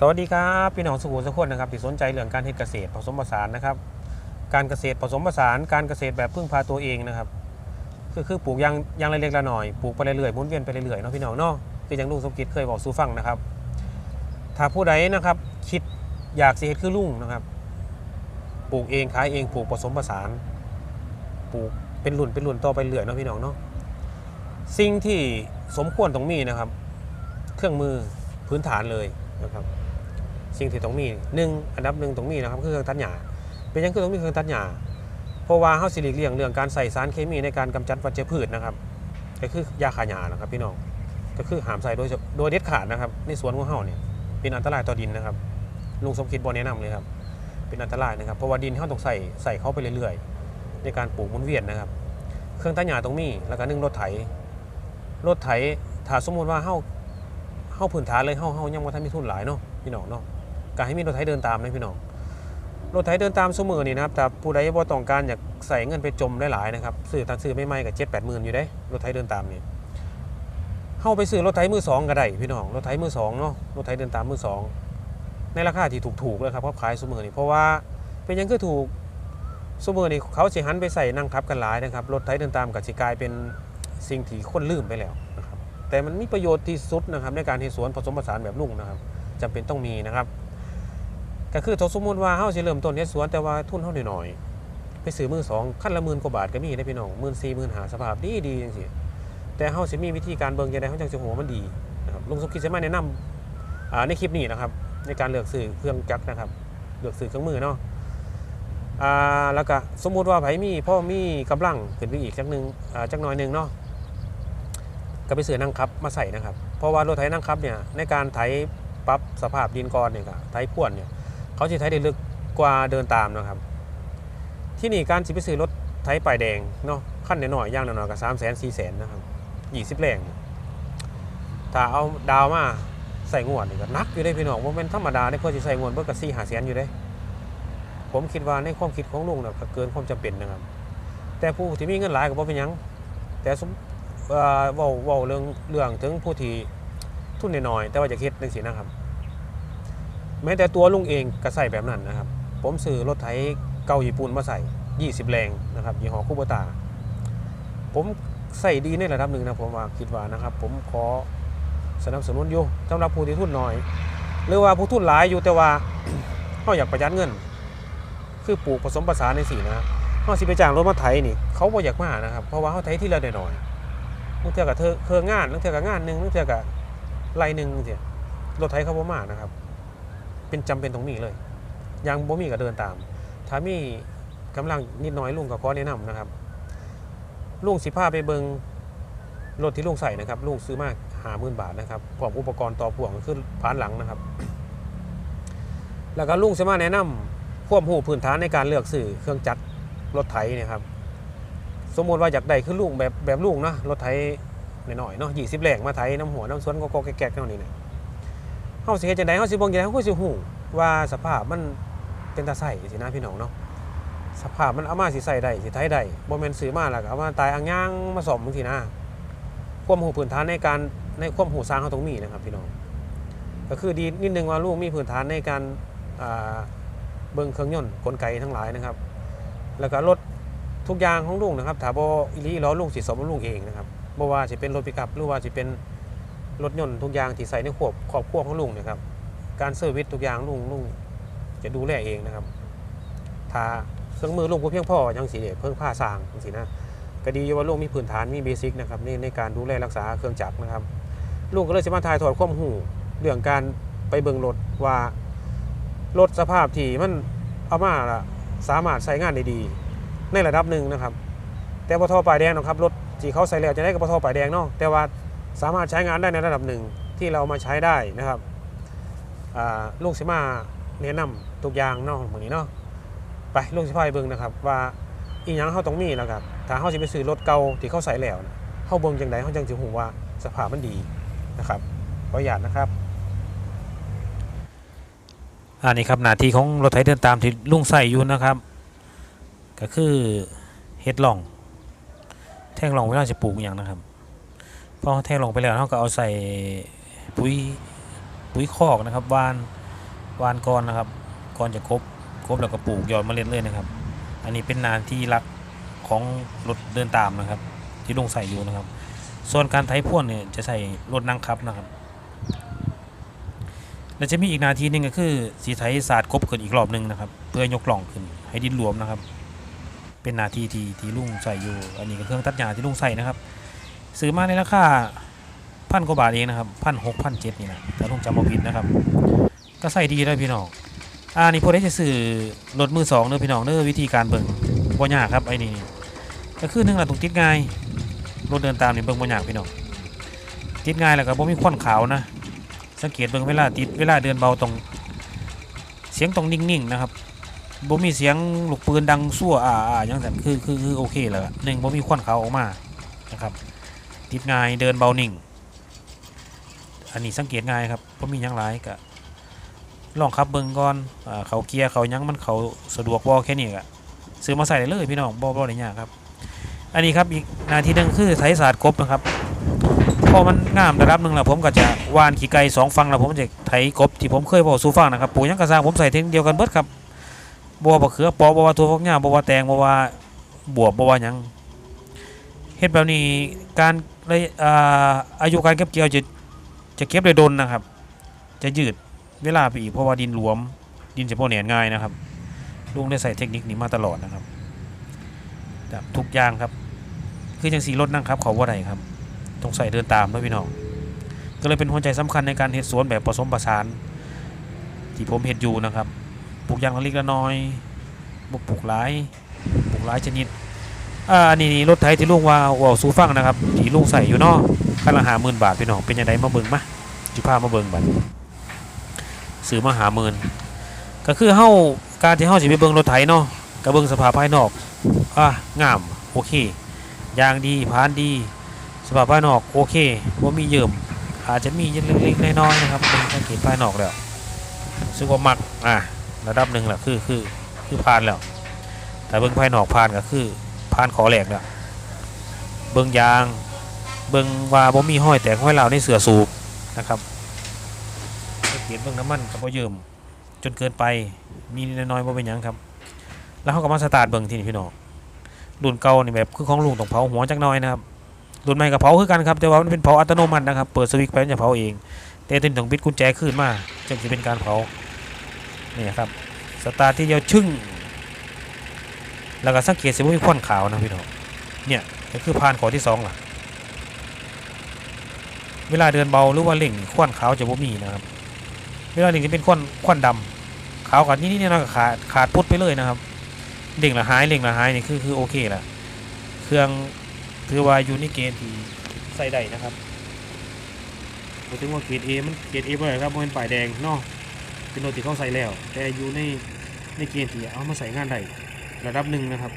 สวัสดีครับพี่น้องสุขุมสุขคนนะครับที่สนใจเรื่องการเฮ็ดเกษตรผสมผสานนะครับ การเกษตรผสมผสาน การเกษตรแบบพึ่งพาตัวเองนะครับคือคือปลูกยางอยางเล็กๆละหน่อยปลูกไปเรื่อยๆหมุนเวียนไปเรื่อยๆเนาะพี่น้องเนาะคืออย่างลุงสมกิจเคยบอกสู่ฟังนะครับ ถ้าผู้ใดนะครับ คิดอยากเฮ็ดคือลุงนะครับ ปลูกเองขายเองปลูกผสมผสาน ปลูกเป็นรุ่นเป็นรุ่นต่อไปเรื่อยเนาะพี่น้องเนาะสิ่งที่สมควรต้องมีนะครับ เครื่องมือพื้นฐานเลยนะครับ สิ่งที่ต้องมีหนึ่งอันดับหนึ่งต้องมีนะครับคือเครื่องตัดหญ้าเป็นยังคือต้องมีเครื่องตัดหญ้าเพราะว่าเฮาสิหลีกเลี่ยงเรื่องการใส่สารเคมีในการกำจัดวัชพืชนะครับก็คือยาฆ่าหญ้านะครับพี่น้องก็คือห้ามใส่โดยโดยเด็ดขาดนะครับในสวนของเฮาเนี่ยเป็นอันตรายต่อดินนะครับลุงสมคิดบ่แนะนำเลยครับเป็นอันตรายนะครับเพราะว่าดินเฮาต้องใส่ใส่เข้าไปเรื่อยๆ ในการปลูกมุนเวียนนะครับเครื่องตัดหญ้าต้องมีแล้วก็นึ่งรถไถรถไถถ้าสมมุติว่าเฮาเฮาพื้นฐานเลยเฮาเฮายังบ่าทันมีทุนหลายเนาะพี่น้องเนาะ ก็ให้มีรถไถเดินตามนะพี่น้องรถไถเดินตามสมือนี่นะครับแต่ผู้ใดบ่ต้องการอยากใส่เงินไปจมได้หลายนะครับซื้อทางซื้อไม่ไม่กับเจ็ดแปดหมื่นอยู่ได้รถไถเดินตามนี่เข้าไปซื้อรถไถมือสองก็ได้พี่น้องรถไถมือสองเนาะรถไถเดินตามมือสองในราคาที่ถูกๆเลยครับเขาขายสมือนี่เพราะว่าเป็นยังคือถูกสมือนี่เขาสิหันไปใส่นั่งทับกันหลายนะครับรถไถเดินตามกับสิกลายเป็นสิ่งที่คนลืมไปแล้วนะครับแต่มันมีประโยชน์ที่สุดนะครับในการเฮ็ดสวนผสมผสานแบบลุ่งนะครับจำเป็นต้องมีนะครับ ก็คือถ้าสมมติว่าเฮาสิเริ่มต้นเฮ็ดสวนแต่ว่าทุนเฮาหน้อยๆไปซื้อมือสองคันละหมื่นกว่าบาทก็มีได้พี่น้องหมื่นสี่หมื่นหาสภาพดีดีจังซี่แต่เฮาสิมีวิธีการเบิ่งจังไดเฮาจังสิหัวมันดีนะครับลุงสมคิดจะมาแนะนำอ่าในคลิปนี้นะครับ ในการเลือกซื้อเครื่องจักรนะครับเลือกซื้อเครื่องมือเนาะอ่าแล้วก็สมมุติว่าไผมีพ่อมีกำลังขึ้นไปอีกจักหนึงอ่าจักหน่อยหนึงเนาะก็ไปซื้อนั่งคับมาใส่นะครับ เพราะว่ารถไถนั่งคับเนี่ยในการไถปรับสภาพดินก่อนเนี่ยก็ไถพ่วนเนี่ย เขาจะใช้ได้ลึกกว่าเดินตามนะครับ ที่นี่การสิไปซื้อรถไถป้ายแดงเนาะขั้นหน่อยๆย่างหน่อยๆก็สามแสนสี่แสนนะครับยี่สิบแรงถ้าเอาดาวมาใส่งวดนี่ก็นักอยู่ได้พี่น้องว่าเป็นธรรมดาได้เพื่อจะใส่งวดเพื่อกับสี่หาแสนอยู่ได้ ผมคิดว่าในความคิดของลุงนะเกินความจำเป็นนะครับ แต่ผู้ที่มีเงินหลายก็บ่เป็นยัง แต่สมเอ่าว้าเรื่องเรื่องถึงผู้ที่ทุนน้อยๆแต่ว่าจะคิดจังซี่นะครับ แม้แต่ตัวลุงเองก็ใส่แบบนั้นนะครับ ผมซื้อรถไถเก่าญี่ปุ่นมาใส่ 20 แรงนะครับยี่ห้อคูโบตาผมใส่ดีในระดับหนึ่งนะผมว่าคิดว่านะครับ ผมขอสนับสนุนอยู่สำหรับผู้ที่ทุนน้อย หรือว่าผู้ทุนหลายอยู่แต่ว่าเขาอยากประหยัดเงิน คือปลูกผสมผสานในสี่นะเขาสิไปจ้างรถมาไถนี่ เขาบ่อยากมานะครับ เพราะว่าเขาไถที่ละหน่อยๆบางเทื่อกับเธอเคองานบางเทื่อกับงานหนึ่งบางเทื่อกับไรหนึ่งเสียรถไถเขาบ่มานะครับ เป็นจำเป็นตรงนี้เลยยังบ่มีก็เดินตาม ถ้ามีกำลังนิดน้อยลุงก็ขอแนะนำนะครับลุงสิพาไปเบิงรถที่ลุงใส่นะครับลุงซื้อมาหาหมื่นบาทนะครับพร้อมอุปกรณ์ต่อพ่วงขึ้นผานหลังนะครับ แล้วก็ลุงสามารถแนะนำควบหูพื้นฐานในการเลือกซื้อเครื่องจักรรถไถเนี่ยครับสมมติว่าอยากได้คือลุงแบบแบบลุงนะรถไถหน่อยๆเนาะยี่สิบแรงมาไถน้ำหัวน้ำสวนก็แก๊กๆเท่านี้เนี่ยาสิเฮ็ดจังได๋เฮาสิเบิ่งจังได๋เฮาก็สิฮู้ว่าสภาพมันเป็นตาใส่สินะพี่น้องเนาะสภาพมันเอามาสิใส่ได้สิไถได้บ่แม่นซื้อมาแล้วก็เอามาตายอ่างย่างมาซ่อมจังซี่นะความรู้พื้นฐานในการในความรู้สร้างเฮาต้องมีนะครับพี่น้องก็คือดีนิดนึงว่าลูกมีพื้นฐานในการอ่าเบิ่งเครื่องยนต์กลไกทั้งหลายนะครับ แล้วก็รถทุกอย่างของลุงนะครับถ้าบ่อีหลีล้อลุงสิซ่อมลุงเองนะครับบ่ว่าสิเป็นรถปิกอัพหรือว่าสิเป็น รถยนต์ทุกอย่างที่ใส่ในขวบครอบครัวของลุงนะครับ การเซอร์วิสทุกอย่างลุงลุงจะดูแลเองนะครับ ถ้าเครื่องมือลุงก็เพียงพอยังสีเดเพิ่งผ้าสางสีนะก็ดีว่าลุงมีพื้นฐานมีเบสิกนะครับในในการดูแลรักษาเครื่องจักรนะครับลุงก็เลยจะมาถ่ายทอดความหูเรื่องการไปเบิ่งรถว่ารถสภาพที่มันเอามาละสามารถใช้งานได้ดี ในระดับหนึ่งนะครับ แต่พอทอปลายแดงนะครับรถที่เขาใส่แล้วจะได้กับพอทอปลายแดงเนาะแต่ว่า สามารถใช้งานได้ในระดับหนึ่งที่เรามาใช้ได้นะครับลูกสิมาแนะนำทุกอย่างเนาะเหมือนนี้เนาะไปลูกสิพายเบิ่งนะครับ ว่าอีหยังเขาต้องมีแล้วครับถ้าเขาสิไปซื้อรถเก่าที่เขาใส่แล้วเขาเบิ่งจังไดเขาจังสิหูว่าสภาพมันดีนะครับขออนุญาตนะครับอันนี้ครับหน้าที่ของรถไถเดินตามที่ลุงใส่อยู่นะครับ ก็คือเฮ็ดล่อง แท่งล่องเวลาจะปลูกอย่างนะครับ พอแทงลงไปแล้วเราก็เอาใส่ปุ๋ยปุ๋ยคอกนะครับวานวานก่อนนะครับก่อนจะครบครบแล้วก็ปลูกยอดเมล็ดเลยนะครับ อันนี้เป็นนานที่รักของรถเดินตามนะครับ ที่ลุงใส่อยู่นะครับ ส่วนการไถพ่วงเนี่ยจะใส่รถนั่งคับนะครับแล้วจะมีอีกนาทีนึงก็คือสีไถศาสตร์กบขึ้นอีกรอบหนึ่งนะครับ เพื่อยกล่องขึ้นให้ดินรวมนะครับ เป็นนาทีที่ที่ลุงใส่อยู่ อันนี้ก็เครื่องตัดหญ้าที่ลุงใส่นะครับ ซื้อมาในราคาพันกว่าบาทเองนะครับพันหกพันเจ็ดนี่นะแต่ลุงจำมาผิดนะครับ ก็ใส่ดีเลยพี่น้องอ่านี่พอได้จะซื้อรถมือสองเนอะพี่น้องเนอะวิธีการเบิ่งบ่ยากครับไอ้นี่ก็คือหนึ่งหละตรงติดง่ายรถเดินตามนี่เบิ่งบ่ยากพี่น้องติดง่ายแล้วก็บ่มีควันขาวนะสังเกตเบิ่งเวลาติดเวลาเดินเบาตรงเสียงตรงนิ่งๆนะครับบ่มีเสียงลูกปืนดังซั่วอ่าอ่าอย่างนั้นคือคือคือโอเคแล้วอะหนึ่งบ่มีควันขาวออกมานะครับ ติดง่ายเดินเบาหนิ่ง อันนี้สังเกตง่ายครับบ่มียังหลายก็ลองขับเบิ่งก่อนเขาเกียร์เขายังมันเขาสะดวกบ่แค่นี้ก็ซื้อมาใส่ได้เลยพี่น้องบ่บ่ได้ยากครับ อันนี้ครับอีกนาทีนึงคือไถศาสตร์กบนะครับพอมันงามระดับหนึ่งแล้วผมก็จะวานขี่ไก่สองฟังแล้วผมจะไถกบที่ผมเคยบอกสูฟังนะครับปลูกหยังกระซางผมใส่เทคนิคเดียวกันเบิดครับบัวบะเขือปอบัวาตัวพวกหญ้าบัวแตงบัวาบวบบัวยังเฮ็ดแบบนี้การ ระยะอายุการเก็บเกี่ยวจะจะเก็บได้ดนนะครับ จะยืดเวลาไปอีกเพราะว่าดินหลวม ดินจะโปแหนนง่ายนะครับลุงได้ใส่เทคนิคนี้มาตลอดนะครับทุกอย่างครับ คือจังสีรถนั่งครับเขาว่าใดครับต้องใส่เดินตามด้วยพี่น้องก็เลยเป็นหัวใจสำคัญในการเฮ็ดสวนแบบผสมผสาน ที่ผมเฮ็ดอยู่นะครับปลูกอย่างละเล็กละน้อยบ่ปลูกหลายปลูกหลายชนิด อ่านี่นี่รถไถที่ลุงว่าว่าสูฟังนะครับที่ลุงใส่อยู่นาะคันละหาหมื่นบาทพี่น้องเป็นยังไงมาเบิ่งมาจิพามาเบิ่งบัดซื้อมาหาหมื่นก็คือเฮ้าการที่เฮ้าสิไปเบิ่งรถไถเนาะก็เบิ่งสภาพภายนอกอะงามโอเคยางดีพานดี สภาพภายนอกโอเคว่ามีเยิ่มอาจจะมีเล็กๆน้อยๆนะครับเป็นสังเกตภายนอกแล้วซึ่งว่ามักอะระดับหนึ่งแหละคือคือคือผ่านแล้ว แต่เบิงภายนอกผ่านก็คือ ผ่านขอแหลกแล้วเบิ้งยาง เบิ้งว่าบ่มีห้อยแตกห้อยเหลาในเสือสูบนะครับสังเกตเบิ้งน้ำมันกับบ่เยิมจนเกินไปมีนิดน้อยๆบ่เป็นหยังครับ แล้วเขาก็มาสตาร์ทเบิ้งที่นี่พี่น้องรุ่นเก่านี่แบบคือของลุงต้องเผาหัวจักหน้อยนะครับรุ่นใหม่กับเผาคือกันครับแต่ว่ามันเป็นเผาอัตโนมัตินะครับเปิดสวิตช์ไปมันจะเผาเอง แต่ตัวนี้ต้องบิดกุญแจขึ้นมาจึงจะเป็นการเผานี่ครับสตาร์ทที่เดียวชึ่ง แล้วก็สังเกตสิว่ามีควันขาวนะพี่น้องเนี่ยก็คือผ่านขอที่สองล่ะ เวลาเดินเบาหรือว่าเล่งควันขาวจะบ่มีนะครับ เวลาเล่งจะเป็นควันควันดำขาวกับนี่นี่นะขาดขาดพุดไปเลยนะครับเล่งละหายเล่งละหายนี่คือคือโอเคละเครื่องถือว่าอยู่ในเกณฑ์ที่ใส่ได้นะครับหมถึงว่าเกรดเอมันเกรดเอบ่ได้ครับมันเป็นป้ายแดงเนาะเป็นโนติเขาใส่แล้ว แต่อยู่ในในเกณฑ์ที่เอามาใส่งานได้ ระดับหนึ่งนะครับ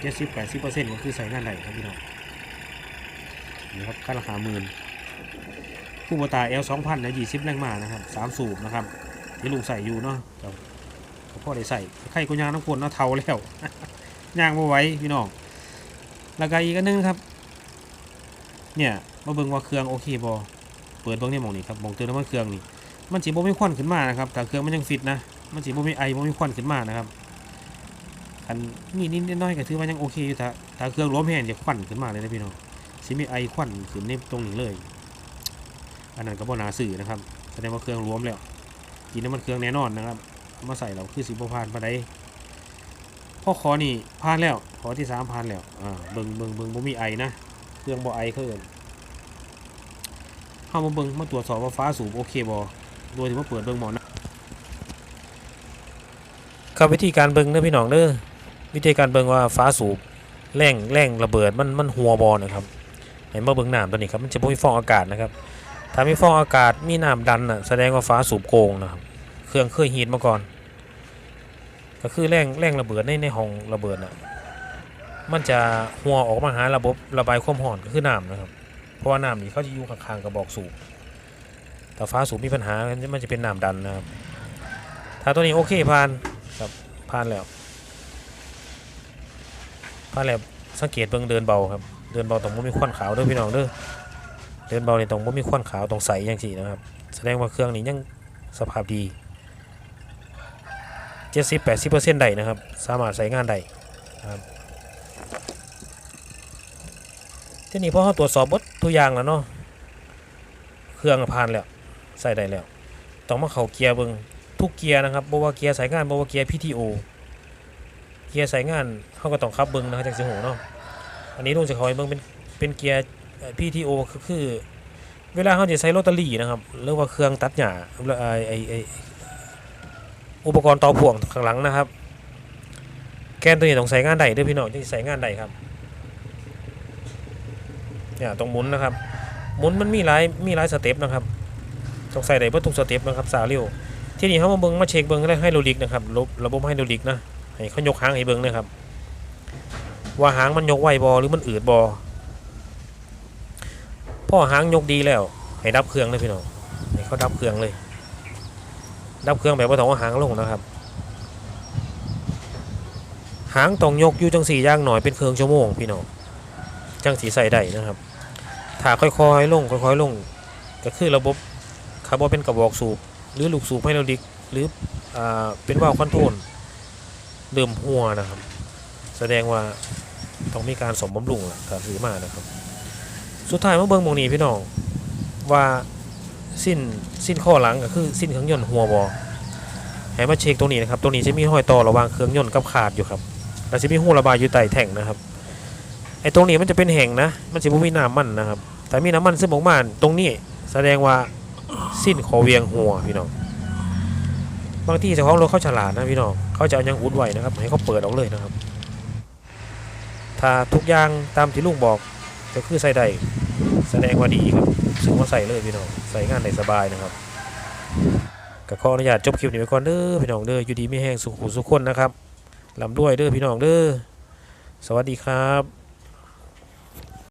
เจ็ดสิบแปดสิบเปอร์เซ็นต์ก็คือใส่งานได้ครับพี่น้องนี่ครับค่าราคาหมื่นคู่บตาเอลสองพันนะยี่สิบแรงมานะครับสามสูบนะครับที่ลุงใส่อยู่เนาะเจ้าพ่อได้ใส่ไข่กุญยางน้ำกวนเนาะเทาแล้วย่างมาไว้พี่น้องแล้วก็อีกอันหนึงครับ เนี่ยมาเบิ่งว่าเครื่องโอเคบอเปิดเบิ่งในหมองนี้ครับมองเตือนน้ำมันเครื่องนี่มันสีบ่มีควันขึ้นมานะครับแต่เครื่องมันยังฟิตนะมันสีบ่มีไอบ่มีควันขึ้นมานะครับ อันนี่นิดน้อยก็ถือว่ายังโอเคอยู่ถ้าถ้าเครื่องล้มแห้งจะควันขึ้นมาเลยนะพี่น้องสิมีไอควันขึ้นในตรงนี้เลย อันนั้นก็บ่นาสื่อนะครับแสดงว่าเครื่องรวมแล้วกินน้ำมันเครื่องแน่นอนนะครับมาใส่เราคือสิบ่ผ่านปานใดพ่อขอนี่ผ่านแล้วขอที่สามผ่านแล้วอ่าเบิงเบิงเบิงบ่มีไอนะเครื่องบ่ไอเขาเอินเข้ามาเบิงมาตรวจสอบว่าฟ้าสูบโอเคบ่โดยที่ว่าเปิดเบิงหมอนะครับวิธีการเบิงเด้อพี่น้องเด้อ วิธีการเบิงว่าฟ้าสูบแรงแรงระเบิดมันมันหัวบอนะครับให้มาเบิงน้ำตัวนี้ครับมันจะบ่มีฟองอากาศนะครับ ถ้ามีฟองอากาศมีน้ำดันน่ะแสดงว่าฟ้าสูบโกงนะครับ เครื่องเคยฮีทมาก่อน ก็คือแรงแรงระเบิดในในห้องระเบิดน่ะมันจะหัวออกมาหาระบบระบายความร้อนก็คือน้ำนะครับ เพราะว่าน้ำนี่เขาจะอยู่ข้างๆกระบอกสูบแต่ฟ้าสูบมีปัญหามันจะเป็นน้ำดันนะครับ ถ้าตัวนี้โอเคผ่านครับผ่านแล้ว ผ่าแล้วสังเกตเบิ่งเดินเบาครับ เดินเบาต้องบ่มีควันขาวเด้อพี่น้องเด้อเดินเบานี่ต้องบ่มีควันขาวต้องใสอย่างสี่นะครับ แสดงว่าเครื่องนี้ยังสภาพดี70 80%ได้นะครับ สามารถใช้งานได้ครับทีนี้พอเราตรวจสอบเบดตัวอย่างแล้วเนาะเครื่องผ่านแล้วใส่ได้แล้ว ต้องมาเข้าเกียร์เบิงทุกเกียร์นะครับบ่ว่าเกียร์สายงานบ่ว่าเกียร์ PTO เกียร์สายงานเขาก็ต้องขับเบิงนะครับจังสิหูเนาะอันนี้ลุงจะคอยเบิงเป็นเป็นเกียร์เอ่อ PTO คือเวลาเขาจะใช้ลอตเตอรี่นะครับหรือว่าเครื่องตัดหญ้าหรือไอไอไออุปกรณ์ต่อพ่วงข้างหลังนะครับ แกนตัวนี้ต้องใส่งานใดด้วยพี่น้องที่ใส่งานใดครับเนี่ยต้องหมุนนะครับหมุนมันมีหลายมีหลายสเต็ปนะครับต้องใส่ได้เพื่อทุกสเต็ปนะครับสาวเร็วที่นี่เขามาเบิ้งมาเช็คเบิ้งได้ให้โรลิกนะครับระบบให้โรลิกนะ ให้เขายกหางให้เบิ้งนะครับ ว่าหางมันยกไหวบอหรือมันอืดบอพ่อหางยกดีแล้ว ให้ดับเครื่องเลยพี่น้องให้เขาดับเครื่องเลย ดับเครื่องแบบว่าต้องเอาหางลงนะครับ หางต้องยกอยู่จังสี่ย่างหน่อยเป็นเครื่องชั่วโมงพี่น้องจังสีใส่ได้นะครับถ้าค่อยๆลงค่อยๆลง ก็คือระบบคาร์บอนเป็นกระบอกสูบหรือลูกสูบไฮดรอลิกหรืออเป็นว่าวคอนโทรล เดิมหัวนะครับ แสดงว่าต้องมีการสมบำรุงล่ะถ้าซื้อมานะครับ สุดท้ายมาเบิ่งมองนี้พี่น้องว่าสิ้นสิ้นข้อหลังก็คือสิ้นเครื่องยนต์หัวบอให้มาเช็คตรงนี้นะครับตรงนี้จะมีห้อยต่อระหว่างเครื่องยนต์กับขาดอยู่ครับแล้วจะมีหูระบายอยู่ใต้แท่งนะครับไอ้ตรงนี้มันจะเป็นแห่งนะ มันจะไม่มีน้ำมันนะครับ แต่มีน้ำมันซึมออกมาตรงนี้แสดงว่าสิ้นขอเวียงหัวพี่น้องบางที่เจ้าของรถเขาฉลาดนะพี่น้อง เขาจะเอายังอุดไว้นะครับให้เขาเปิดออกเลยนะครับ ถ้าทุกอย่างตามที่ลุงบอกก็คือใส่ได้แสดงว่าดีครับซึ่งว่าใส่เลยพี่น้องใส่งานได้สบายนะครับก็ขออนุญาตจบคลิปนี้ไว้ก่อนเด้อพี่น้องเด้ออยู่ดีไม่แห้งสุขุสุขคนนะครับลำด้วยเด้อพี่น้องเด้อสวัสดีครับ